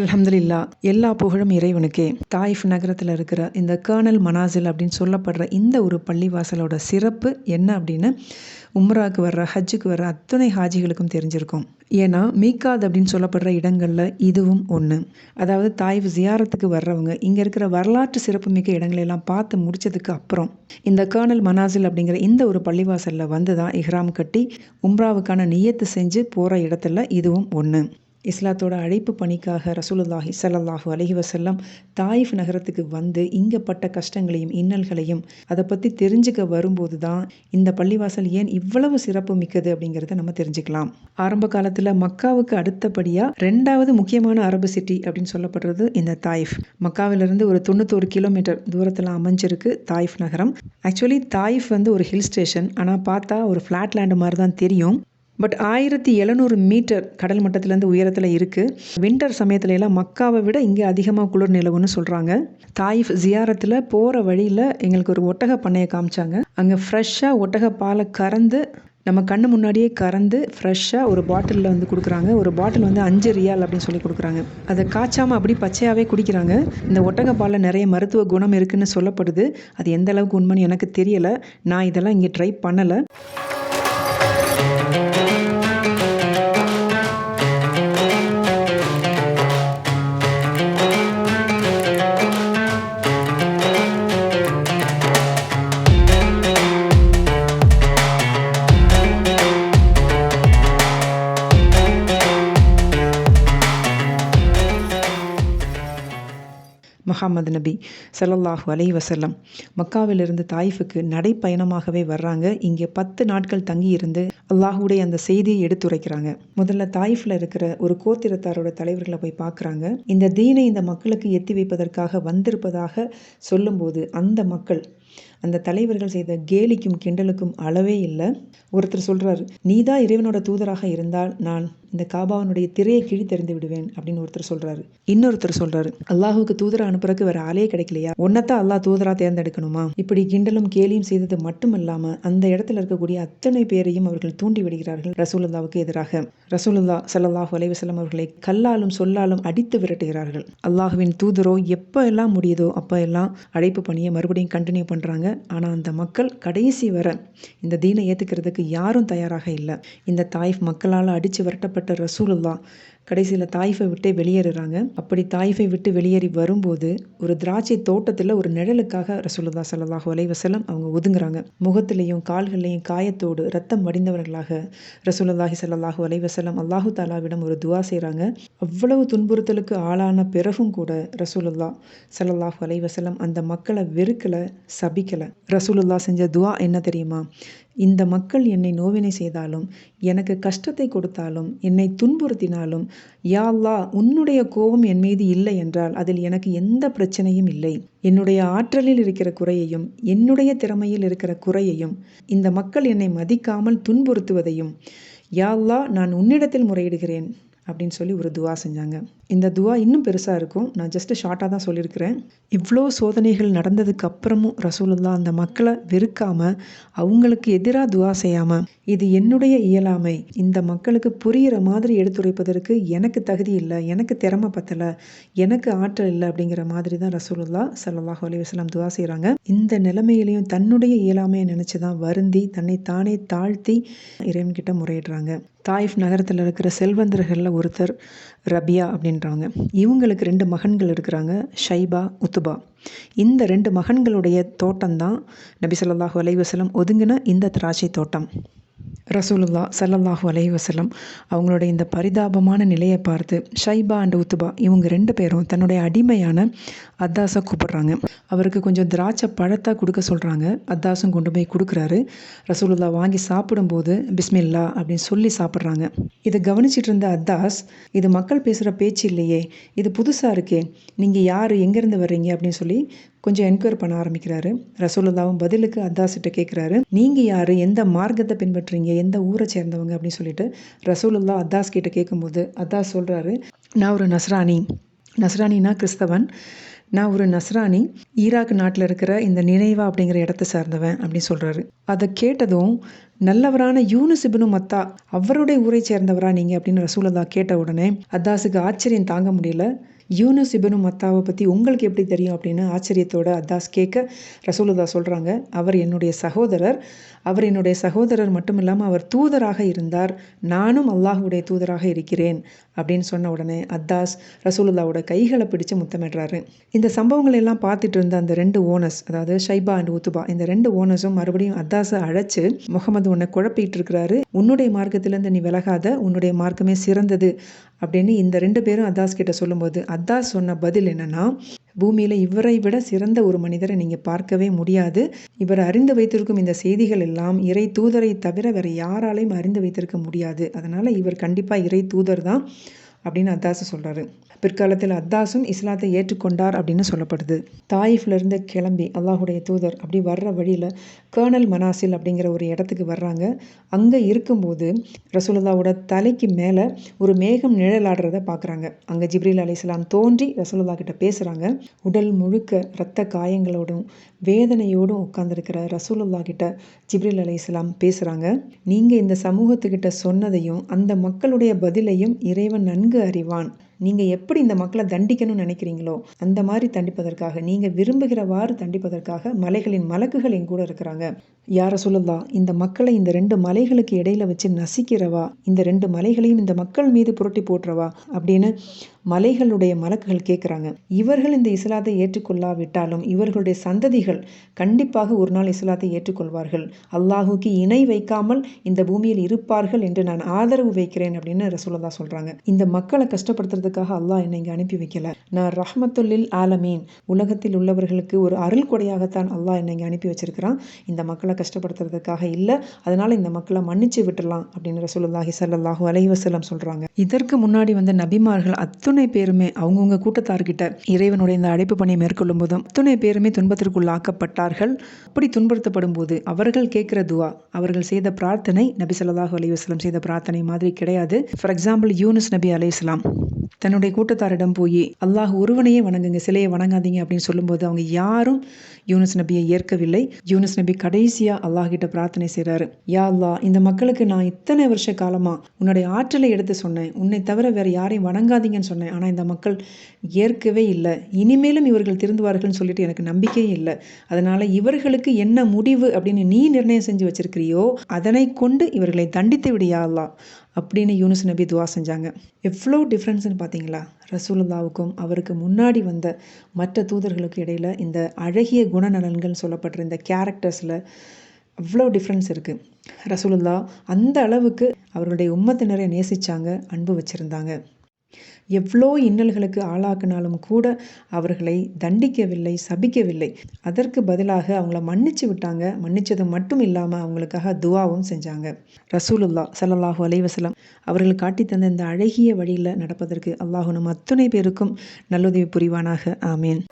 அல்ஹம்துலில்லா எல்லா புகழும் இறைவனுக்கே. தாயிஃப் நகரத்தில் இருக்கிற இந்த கேர்னல் மனாசில் அப்படின்னு சொல்லப்படுற இந்த ஒரு பள்ளிவாசலோட சிறப்பு என்ன அப்படின்னு உம்ராவுக்கு வர்ற ஹஜ்ஜுக்கு வர்ற அத்தனை ஹாஜிகளுக்கும் தெரிஞ்சிருக்கும். ஏன்னா மீக்காது அப்படின்னு சொல்லப்படுற இடங்களில் இதுவும் ஒன்று அதாவது தாய்ஃப் ஜியாரத்துக்கு வர்றவங்க இங்கே இருக்கிற வரலாற்று சிறப்புமிக்க இடங்களெல்லாம் பார்த்து முடித்ததுக்கு அப்புறம் இந்த கேர்னல் மனாசில் அப்படிங்கிற இந்த ஒரு பள்ளிவாசலில் வந்து தான் இஹ்ராம் கட்டி உம்ராவுக்கான நியத்து செஞ்சு போகிற இடத்துல இதுவும் ஒன்று இஸ்லாத்தோட அழைப்பு பணிக்காக ரசூலுல்லாஹி ஸல்லல்லாஹு அலஹி வசல்லம் தாயிஃப் நகரத்துக்கு வந்து இங்கே பட்ட கஷ்டங்களையும் இன்னல்களையும் அதை பற்றி தெரிஞ்சுக்க வரும்போது தான் இந்த பள்ளிவாசல் ஏன் இவ்வளவு சிறப்பு மிக்கது அப்படிங்கிறத நம்ம தெரிஞ்சுக்கலாம். ஆரம்ப காலத்தில் மக்காவுக்கு அடுத்தபடியாக ரெண்டாவது முக்கியமான அரபு சிட்டி அப்படின்னு சொல்லப்படுறது இந்த தாயிஃப். மக்காவிலிருந்து ஒரு தொண்ணூத்தோரு கிலோமீட்டர் தூரத்தில் அமைஞ்சிருக்கு தாயிஃப் நகரம். ஆக்சுவலி தாயிஃப் வந்து ஒரு ஹில் ஸ்டேஷன் ஆனால் பார்த்தா ஒரு ஃப்ளாட் லேண்டு மாதிரி தான் தெரியும். பட் ஆயிரத்தி எழுநூறு மீட்டர் கடல் மட்டத்திலேருந்து உயரத்தில் இருக்குது வின்டர் சமயத்துல எல்லாம் மக்காவை விட இங்கே அதிகமாக குளிர் நிலவுன்னு சொல்கிறாங்க தாயிஃப் ஜியாரத்தில் போகிற வழியில் எங்களுக்கு ஒரு ஒட்டக பண்ணையை காமிச்சாங்க. அங்கே ஃப்ரெஷ்ஷாக ஒட்டக பாலை கறந்து நம்ம கண்ணு முன்னாடியே கறந்து ஃப்ரெஷ்ஷாக ஒரு பாட்டிலில் வந்து கொடுக்குறாங்க. ஒரு பாட்டில் வந்து அஞ்சு ரியால் அப்படின்னு சொல்லி கொடுக்குறாங்க. அதை காய்ச்சாமல் அப்படி பச்சையாகவே குடிக்கிறாங்க. இந்த ஒட்டக பாலில் நிறைய மருத்துவ குணம் இருக்குதுன்னு சொல்லப்படுது. அது எந்த அளவுக்கு உண்மைன்னு எனக்கு தெரியலை. நான் இதெல்லாம் இங்கே ட்ரை பண்ணலை. முகமது நபி சல்லல்லாஹு அலை வசல்லம் மக்காவிலிருந்து தாயிஃபுக்கு நடைப்பயணமாகவே வர்றாங்க. இங்கே பத்து நாட்கள் தங்கி இருந்து அல்லாஹுடைய அந்த செய்தியை எடுத்துரைக்கிறாங்க. முதல்ல தாயிஃபில் இருக்கிற ஒரு கோத்திரத்தாரோட தலைவர்களை போய் பார்க்குறாங்க. இந்த தீனை இந்த மக்களுக்கு எத்தி வைப்பதற்காக வந்திருப்பதாக சொல்லும்போது அந்த மக்கள் அந்த தலைவர்கள் செய்த கேலிக்கும் கிண்டலுக்கும் அளவே இல்லை. ஒருத்தர் சொல்றாரு நீதான் இறைவனோட தூதராக இருந்தால் நான் இந்த காபாவனுடைய திரையை கிழி தெரிந்து விடுவேன் அப்படின்னு ஒருத்தர் சொல்கிறாரு இன்னொருத்தர் சொல்கிறாரு அல்லாஹுக்கு தூதரை அனுப்புறக்கு வேற ஆளே கிடைக்கலையா? ஒன்னத்தான் அல்லாஹ் தூதரா தேர்ந்தெடுக்கணுமா? இப்படி கிண்டலும் கேலியும் செய்தது மட்டும் இல்லாமல் அந்த இடத்துல இருக்கக்கூடிய அத்தனை பேரையும் அவர்கள் தூண்டி விடுகிறார்கள் ரசூலுல்லாவுக்கு எதிராக. ரசூலுல்லா ஸல்லல்லாஹு அலைவசலம் அவர்களை கல்லாலும் சொல்லாலும் அடித்து விரட்டுகிறார்கள். அல்லாஹுவின் தூதரோ எப்போ எல்லாம் முடியுதோ அப்போ எல்லாம் அழைப்பு பணியை மறுபடியும் கண்டினியூ பண்ண பண்ணுறாங்க ஆனா அந்த மக்கள் கடைசி வர இந்த தீனை ஏத்துக்கிறதுக்கு யாரும் தயாராக இல்லை. இந்த தாயிஃப் மக்களால் அடிச்சு விரட்டப்பட்ட ரசூலுல்லா கடைசியில் தாயிஃபை விட்டே வெளியேறுறாங்க. அப்படி தாயிஃபை விட்டு வெளியேறி வரும்போது ஒரு திராட்சை தோட்டத்தில் ஒரு நிழலுக்காக ரசூலுல்லா சல்லாஹ் வலைவசலம் அவங்க ஒதுங்குறாங்க. முகத்திலையும் கால்கள்லையும் காயத்தோடு ரத்தம் வடிந்தவர்களாக ரசூலுல்லாஹி ஸல்லல்லாஹு வலைவசலம் அல்லாஹு தாலாவிடம் ஒரு துவா செய்கிறாங்க அவ்வளவு துன்புறுத்தலுக்கு ஆளான பிறகும் கூட ரசூலுல்லா ஸல்லல்லாஹு அலைஹி அந்த மக்களை வெறுக்கலை ஜபிக்கலை ரசூலுல்லா செஞ்ச துவா என்ன தெரியுமா? இந்த மக்கள் என்னை நோவினை செய்தாலும் எனக்கு கஷ்டத்தை கொடுத்தாலும் என்னை துன்புறுத்தினாலும் யா அல்லாஹ் உன்னுடைய கோபம் என் மீது இல்லை என்றால் அதில் எனக்கு எந்த பிரச்சனையும் இல்லை. என்னுடைய ஆற்றலில் இருக்கிற குறையையும் என்னுடைய திறமையில் இருக்கிற குறையையும் இந்த மக்கள் என்னை மதிக்காமல் துன்புறுத்துவதையும் யா அல்லாஹ் நான் உன்னிடத்தில் முறையிடுகிறேன் அப்படின்னு சொல்லி ஒரு துவா செஞ்சாங்க. இந்த துவா இன்னும் பெருசாக இருக்கும். நான் ஜஸ்ட் ஷார்ட்டாக தான் சொல்லியிருக்கிறேன் இவ்வளோ சோதனைகள் நடந்ததுக்கு அப்புறமும் ரசூலுல்லா அந்த மக்களை வெறுக்காமல் அவங்களுக்கு எதிராக துவா செய்யாமல் இது என்னுடைய இயலாமை. இந்த மக்களுக்கு புரிகிற மாதிரி எடுத்துரைப்பதற்கு எனக்கு தகுதி இல்லை எனக்கு திறமை பத்தலை எனக்கு ஆற்றல் இல்லை அப்படிங்கிற மாதிரி தான் ரசூலுல்லா சல்லாஹ் அலைஹி வஸல்லம் துவா செய்கிறாங்க இந்த நிலைமையிலையும் தன்னுடைய இயலாமையை நினச்சி தான் வருந்தி தன்னை தானே தாழ்த்தி இறைவன்கிட்ட முறையிடுறாங்க. தாயிஃப் நகரத்தில் இருக்கிற செல்வந்தர்களில் ஒருத்தர் ரபியா அப்படின்றவங்க இவங்களுக்கு ரெண்டு மகன்கள் இருக்கிறாங்க ஷைபா உத்துபா. இந்த ரெண்டு மகன்களுடைய தோட்டம்தான் நபி சொல்லாஹு அலைவசலம் ஒதுங்கின இந்த திராட்சை தோட்டம். ரசூலுல்லா சல்லல்லாஹு அலஹி வஸல்லம் அவங்களுடைய இந்த பரிதாபமான நிலையை பார்த்து ஷைபா அண்ட் உத்துபா இவங்க ரெண்டு பேரும் தன்னுடைய அடிமையான அத்தாஸை கூப்பிடுறாங்க. அவருக்கு கொஞ்சம் திராட்சை பழத்தாக கொடுக்க சொல்கிறாங்க அத்தாஸும் கொண்டு போய் கொடுக்குறாரு. ரசூலுல்லா வாங்கி சாப்பிடும்போது பிஸ்மில்லா அப்படின்னு சொல்லி சாப்பிட்றாங்க. இதை கவனிச்சிட்டு இருந்த அத்தாஸ் இது மக்கள் பேசுகிற பேச்சு இல்லையே இது புதுசாக இருக்கே நீங்கள் யார் எங்கேருந்து வர்றீங்க அப்படின்னு சொல்லி கொஞ்சம் என்கொயர் பண்ண ஆரம்பிக்கிறாரு. ரசோலுல்லாவும் பதிலுக்கு அத்தாஸ்கிட்ட கேட்குறாரு நீங்கள் யார்? எந்த மார்க்கத்தை பின்பற்றுறீங்க? எந்த ஊரை சேர்ந்தவங்க? அப்படின்னு சொல்லிட்டு ரசூலுல்லா அத்தாஸ் கிட்ட கேட்கும்போது அத்தாஸ் சொல்கிறாரு நான் ஒரு நஸ்ரானி நஸ்ரானினா கிறிஸ்தவன். நான் ஒரு நஸ்ரானி ஈராக் நாட்டில் இருக்கிற இந்த நினைவா அப்படிங்கிற இடத்த சார்ந்தவன் அப்படின்னு சொல்கிறாரு அதை கேட்டதும் நல்லவரான யூனுஸ் இப்னு மத்தா அவருடைய ஊரை சேர்ந்தவரா நீங்கள் அப்படின்னு ரசூலல்லா கேட்ட உடனே அத்தாஸுக்கு ஆச்சரியம் தாங்க முடியல. யூனுஸ் இபனு மத்தாவை பற்றி உங்களுக்கு எப்படி தெரியும் அப்படின்னு ஆச்சரியத்தோட அத்தாஸ் கேட்க ரசூலுல்லா சொல்கிறாங்க அவர் என்னுடைய சகோதரர் அவர் என்னுடைய சகோதரர் மட்டும் இல்லாமல் அவர் தூதராக இருந்தார் நானும் அல்லாஹுடைய தூதராக இருக்கிறேன் அப்படின்னு சொன்ன உடனே அத்தாஸ் ரசூலுல்லாவோட கைகளை பிடிச்சு முத்தமிடுறாரு. இந்த சம்பவங்கள் எல்லாம் பார்த்துட்டு இருந்த அந்த ரெண்டு ஓனர்ஸ் அதாவது ஷைபா அண்ட் உத்துபா இந்த ரெண்டு ஓனர்ஸும் மறுபடியும் அத்தாஸை அழைச்சு முகமது உன்னை குழப்பிட்டு இருக்கிறாரு உன்னுடைய மார்க்கத்திலேருந்து நீ விலகாத உன்னுடைய மார்க்கமே சிறந்தது அப்படின்னு இந்த ரெண்டு பேரும் அத்தாஸ் கிட்ட சொல்லும்போது அத்தாஸ் சொன்ன பதில் என்னன்னா பூமியில் இவரை விட சிறந்த ஒரு மனிதரை நீங்கள் பார்க்கவே முடியாது. இவர் அறிந்து வைத்திருக்கும் இந்த செய்திகள் எல்லாம் இறை தூதரை தவிர வேறு யாராலையும் அறிந்து வைத்திருக்க முடியாது. அதனால் இவர் கண்டிப்பாக இறை தூதர் தான் அப்படின்னு அத்தாஸ் சொல்கிறாரு பிற்காலத்தில் அத்தாஸும் இஸ்லாத்தை ஏற்றுக்கொண்டார் அப்படின்னு சொல்லப்படுது. தாயிஃப்லேருந்து கிளம்பி அல்லாஹுடைய தூதர் அப்படி வர்ற வழியில் கேர்னல் மனாசில் அப்படிங்கிற ஒரு இடத்துக்கு வர்றாங்க. அங்கே இருக்கும்போது ரசூலுல்லாவோட தலைக்கு மேலே ஒரு மேகம் நிழலாடுறத பார்க்குறாங்க அங்கே ஜிப்ரீல் அலி இஸ்லாம் தோன்றி ரசூலுல்லா கிட்ட பேசுகிறாங்க உடல் முழுக்க இரத்த காயங்களோடும் வேதனையோடும் உட்காந்துருக்கிற ரசூலுல்லா கிட்ட ஜிப்ரீல் அலி இஸ்லாம் பேசுகிறாங்க நீங்கள் இந்த சமூகத்துக்கிட்ட சொன்னதையும் அந்த மக்களுடைய பதிலையும் இறைவன் நன்கு அறிவான். நீங்கள் எப்படி இந்த மக்களை தண்டிக்கணும்னு நினைக்கிறீங்களோ அந்த மாதிரி தண்டிப்பதற்காக நீங்கள் விரும்புகிறவாறு தண்டிப்பதற்காக மலைகளின் மலக்குகள் என் கூட இருக்கிறாங்க. யார சொல்லுதா இந்த மக்களை இந்த ரெண்டு மலைகளுக்கு இடையில வச்சு நசிக்கிறவா? இந்த ரெண்டு மலைகளையும் இந்த மக்கள் மீது புரட்டி போட்டுறவா அப்படின்னு மலைகளுடைய மலக்குகள் கேட்குறாங்க இவர்கள் இந்த இஸ்லாத்தை ஏற்றுக்கொள்ளாவிட்டாலும் இவர்களுடைய சந்ததிகள் கண்டிப்பாக ஒரு நாள் இஸ்லாத்தை ஏற்றுக்கொள்வார்கள். அல்லாஹுக்கு இணை வைக்காமல் இந்த பூமியில் இருப்பார்கள் என்று நான் ஆதரவு வைக்கிறேன் அப்படின்னு ரசூலதா சொல்கிறாங்க இந்த மக்களை கஷ்டப்படுத்துறதுக்காக அல்லாஹ் என்னை இங்கே அனுப்பி வைக்கல. நான் ரஹ்மத்துல்லில் ஆலமீன். உலகத்தில் உள்ளவர்களுக்கு ஒரு அருள் கொடையாகத்தான் அல்லாஹ் என்னை இங்கே அனுப்பி வச்சிருக்கிறான். இந்த மக்களை கஷ்டப்படுத்துறதுக்காக இல்லை அதனால் இந்த மக்களை மன்னிச்சு விட்டுடலாம் அப்படின்னு ரசூலுல்லாஹி சல்லாஹூ அலைவசல்லம் சொல்கிறாங்க இதற்கு முன்னாடி வந்த நபிமார்கள் அத்துணை பேருமே அவங்கவுங்க கூட்டத்தார்கிட்ட இறைவனுடைய இந்த அழைப்பு பணியை மேற்கொள்ளும் போதும் துணை பேருமே துன்பத்திற்குள்ளாக்கப்பட்டார்கள். அப்படி துன்புறுத்தப்படும் போது அவர்கள் கேட்கிற துவா அவர்கள் செய்த பிரார்த்தனை நபி சொல்லாஹு அலைவாஸ்லம் செய்த பிரார்த்தனை மாதிரி கிடையாது. ஃபார் எக்ஸாம்பிள் யூனுஸ் நபி அலையாம் தன்னுடைய கூட்டத்தாரிடம் போய் அல்லாஹ் ஒருவனையே வணங்குங்க சிலையை வணங்காதீங்க அப்படின்னு சொல்லும்போது அவங்க யாரும் யூனுஸ் நபியை ஏற்கவில்லை. யூனுஸ் நபி கடைசியாக அல்லாஹிட்ட பிரார்த்தனை செய்கிறாரு யா அல்லா இந்த மக்களுக்கு நான் இத்தனை வருஷ காலமாக உன்னுடைய ஆற்றலை எடுத்து சொன்னேன். உன்னை தவிர வேற யாரையும் வணங்காதீங்கன்னு சொன்னேன். ஆனால் இந்த மக்கள் ஏற்கவே இல்லை. இனிமேலும் இவர்கள் திருந்துவார்கள்னு சொல்லிட்டு எனக்கு நம்பிக்கையே இல்லை. அதனால இவர்களுக்கு என்ன முடிவு அப்படின்னு நீ நிர்ணயம் செஞ்சு வச்சிருக்கிறியோ அதனை கொண்டு இவர்களை தண்டித்து விடியா அல்லா அப்படின்னு யூனுஸ் நபி துவா செஞ்சாங்க. எவ்வளோ டிஃப்ரென்ஸ்னு பார்த்தீங்களா? ரசூலுல்லாவுக்கும் அவருக்கு முன்னாடி வந்த மற்ற தூதர்களுக்கு இடையில் இந்த அழகிய குணநலன்கள் சொல்லப்படுற இந்த கேரக்டர்ஸில் அவ்வளோ டிஃப்ரென்ஸ் இருக்குது ரசூலுல்லா அந்த அளவுக்கு அவருடைய உம்மத்தினரை நேசித்தாங்க அன்பு வச்சுருந்தாங்க. எவ்வளோ இன்னல்களுக்கு ஆளாக்கினாலும் கூட அவர்களை தண்டிக்கவில்லை சபிக்கவில்லை. அதற்கு பதிலாக அவங்கள மன்னிச்சு விட்டாங்க. மன்னிச்சது மட்டும் இல்லாமல் அவங்களுக்காக துவாவும் செஞ்சாங்க. ரசூலுல்லா சல்லாஹூ அலைவசலம் அவர்கள் காட்டி தந்த இந்த அழகிய வழியில் நடப்பதற்கு அல்லாஹு நம் அத்துணை பேருக்கும் நல்லுதவி புரிவானாக. ஆமேன்.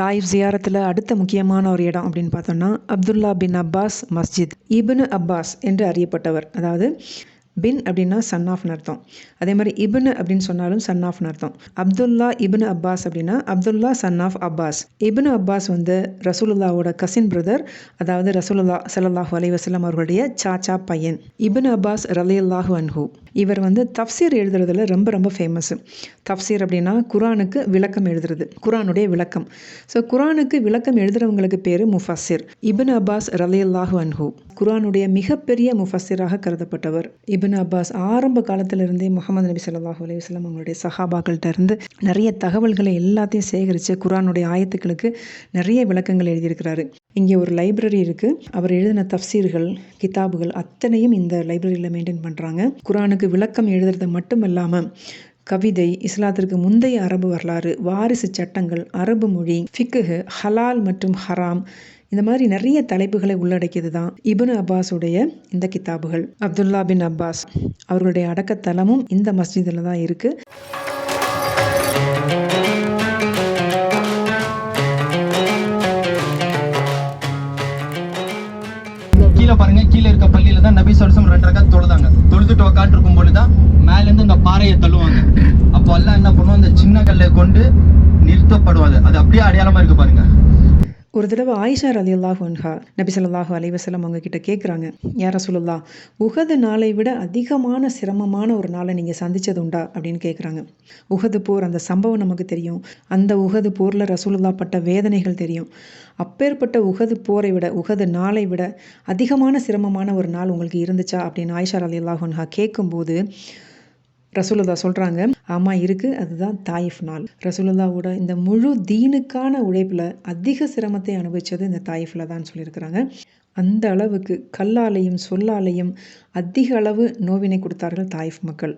தாயிஃப் ஜியாரத்தில் அடுத்த முக்கியமான ஒரு இடம் அப்படின்னு பார்த்தோம்னா Abdullah bin Abbas Masjid ibn Abbas என்று அறியப்பட்டவர். அதாவது பின் அப்படின்னா சன் ஆஃப்னு அர்த்தம். அதே மாதிரி இபின் அப்படின்னு சொன்னாலும் சன் ஆஃப்னு அர்த்தம். அப்துல்லா இபின் அப்பாஸ் அப்படின்னா Abdullah son of Abbas. Ibn Abbas வந்து ரசூலுல்லாவோட கசின் பிரதர் அதாவது ரசூலுல்லா சல்லாஹூ அலி வசலம் அவர்களுடைய சாச்சா பையன். இபின் அப்பாஸ் ரலியல்லாஹு அன்ஹூ. இவர் வந்து தப்சீர் எழுதுறதுல ரொம்ப ரொம்ப ஃபேமஸ் தப்சீர் அப்படின்னா குரானுக்கு விளக்கம் எழுதுறது குரானுடைய விளக்கம். ஸோ குரானுக்கு விளக்கம் எழுதுறவங்களுக்கு பேர் முஃபசிர் இபின் அப்பாஸ் ரலையல்லாஹு அன்ஹூ. குரானுடைய மிகப்பெரிய முஃபசிராக கருதப்பட்டவர் இபின் அப்பாஸ் ஆரம்ப காலத்திலிருந்தே முகமது நபி சொல்லாஹூ அலையுஸ்லாம் அவங்களுடைய சஹாபாக்கள்கிட்ட இருந்து நிறைய தகவல்களை எல்லாத்தையும் சேகரித்து குரானுடைய ஆயத்துக்களுக்கு நிறைய விளக்கங்கள் எழுதியிருக்கிறாரு. இங்கே ஒரு லைப்ரரி இருக்குது அவர் எழுதின தஃசீர்கள் கிதாபுகள் அத்தனையும் இந்த லைப்ரரியில் மெயின்டைன் பண்ணுறாங்க குரானுக்கு விளக்கம் எழுதுறது மட்டும் இல்லாமல் கவிதை இஸ்லாத்திற்கு முந்தைய அரபு வரலாறு வாரிசு சட்டங்கள் அரபு மொழி ஃபிக்குஹு ஹலால் மற்றும் ஹராம் இந்த மாதிரி நிறைய தலைப்புகளை உள்ளடக்கியது தான் இபனு அப்பாஸுடைய இந்த கிதாபுகள். அப்துல்லா பின் அப்பாஸ் அவர்களுடைய அடக்கத்தலமும் இந்த மஸ்ஜிதில் தான் இருக்குது கீழே பாருங்க கீழே இருக்க பள்ளியில தான் நபி சொல்சம் ரெண்டு ரகம் தொழுதாங்க. தொழுதுட்டு உக்காட்டு இருக்கும் பொழுதுதான் மேலேருந்து இந்த பாறையை தள்ளுவாங்க. அப்போ எல்லாம் என்ன பண்ணுவோம் அந்த சின்ன கல்லை கொண்டு நிறுத்தப்படுவாங்க அது அப்படியே அடையாளமா இருக்கு பாருங்க. ஒரு தடவை ஆயிஷா ரலி அல்லாஹு அன்ஹா நபி ஸல்லல்லாஹு அலைஹி அவங்க கிட்ட கேட்குறாங்க யார சொல்லலா உகது நாளை விட அதிகமான சிரமமான ஒரு நாளை நீங்கள் சந்தித்தது உண்டா? அப்படின்னு கேட்குறாங்க உகது போர் அந்த சம்பவம் நமக்கு தெரியும். அந்த உகது போரில் ரசூலுல்லா பட்ட வேதனைகள் தெரியும். அப்பேற்பட்ட உகது போரை விட உகது நாளை விட அதிகமான சிரமமான ஒரு நாள் உங்களுக்கு இருந்துச்சா? அப்படின்னு ஆயிஷா ரலி அல்லாஹு அன்ஹா கேட்கும்போது ரசூலுல்லா சொல்கிறாங்க ஆமாம் இருக்குது அதுதான் தாயிஃப் நாள். ரசூலுல்லாவோட இந்த முழு தீனுக்கான உழைப்பில் அதிக சிரமத்தை அனுபவித்தது இந்த தாயிஃபில் தான் சொல்லியிருக்கிறாங்க. அந்த அளவுக்கு கல்லாலையும் சொல்லாலையும் அதிக அளவு நோவினை கொடுத்தார்கள் தாயிஃப் மக்கள்.